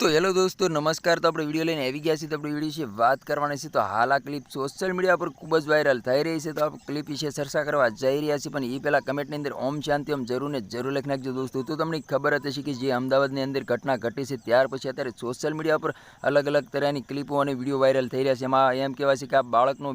તો હેલો દોસ્તો, નમસ્કાર. તો આપણે વીડિયો લઈને આવી ગયા છીએ તો આપણે વીડિયો વિશે વાત કરવાની છે. તો હાલ આ ક્લિપ સોશિયલ મીડિયા પર ખૂબ જ વાયરલ થઈ રહી છે. તો આપણે ક્લિપ વિશે ચર્ચા કરવા જઈ રહ્યા છીએ. પણ એ પહેલાં કમેન્ટની અંદર ઓમ શાંતિ, ઓમ જરૂર ને જરૂર લખી નાખજો દોસ્તો. તો તમને ખબર હશે કે જે અમદાવાદની અંદર ઘટના ઘટી છે, ત્યાર પછી અત્યારે સોશિયલ મીડિયા પર અલગ અલગ તરહની ક્લિપો અને વીડિયો વાયરલ થઈ રહ્યા છે. એમાં એમ કહેવાય છે કે આ બાળકનો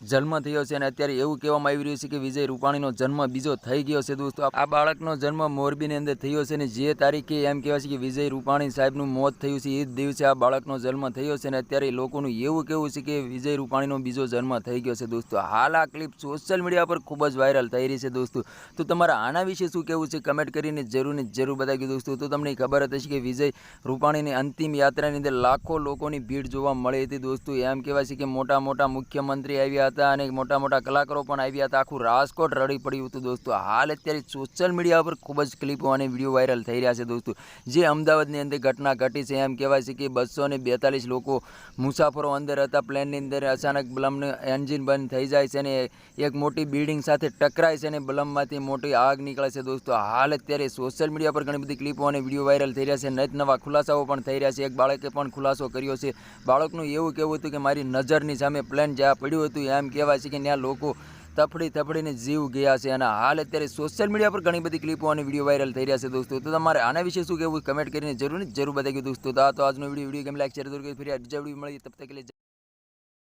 જન્મ થયો છે અને અત્યારે એવું કહેવામાં આવી રહ્યું છે કે વિજય રૂપાણીનો જન્મ બીજો થઈ ગયો છે દોસ્તો. આ બાળકનો જન્મ મોરબીની અંદર થયો છે અને જે તારીખે એમ કહેવાય છે કે વિજય રૂપાણી સાહેબનું મોત થયું છે એ જ દિવસે આ બાળકનો જન્મ થયો છે અને અત્યારે લોકોનું એવું કહેવું છે કે વિજય રૂપાણીનો બીજો જન્મ થઈ ગયો છે દોસ્તો. હાલ આ ક્લિપ સોશિયલ મીડિયા પર ખૂબ જ વાયરલ થઈ રહી છે દોસ્તો. તો તમારા આના વિશે શું કહેવું છે? કમેન્ટ કરીને જરૂર ને જરૂર બતાવી દોસ્તો. તો તમને ખબર હતી કે વિજય રૂપાણીની અંતિમ યાત્રાની અંદર લાખો લોકોની ભીડ જોવા મળી હતી દોસ્તો. એમ કહેવાય છે કે મોટા મોટા મુખ્યમંત્રી આવ્યા હતા અને મોટા મોટા કલાકારો પણ આવ્યા હતા. આખું રાજકોટ રડી પડ્યું હતું દોસ્તો. હાલ અત્યારે સોશિયલ મીડિયા પર ખૂબ જ ક્લિપો અને વીડિયો વાયરલ થઈ રહ્યા છે દોસ્તો. જે અમદાવાદની અંદર ઘટના ઘટી છે. એમ કહેવાય છે કે બસો ને બેતાલીસ લોકો મુસાફરો અંદર હતા. પ્લેનની અંદર અચાનક બલમને એન્જિન બંધ થઈ જાય છે અને એક મોટી બિલ્ડિંગ સાથે ટકરાય છે અને બલમમાંથી મોટી આગ નીકળે છે દોસ્તો. હાલ અત્યારે સોશિયલ મીડિયા પર ઘણી બધી ક્લિપો અને વીડિયો વાયરલ થઈ રહ્યા છે. નત નવા ખુલાસાઓ પણ થઈ રહ્યા છે. એક બાળકે પણ ખુલાસો કર્યો છે. બાળકનું એવું કહેવું હતું કે મારી નજરની સામે પ્લેન જ્યાં પડ્યું હતું. એમ કહેવાય છે કે ત્યાં લોકો તફડી તફડીને જીવ ગયા છે અને હાલ અત્યારે સોશિયલ મીડિયા પર ઘણી બધી ક્લિપો અને વીડિયો વાયરલ થઈ રહ્યા છે દોસ્તો તો તમારે આના વિશે શું કહેવું કમેન્ટ કરીને જરૂર જરૂર બતાવી દોસ્તો તો આ તો આજનો વીડિયો વીડિયો ગેમ લાઈક ફરી બીજા વીડિયો મળીએ તબ તક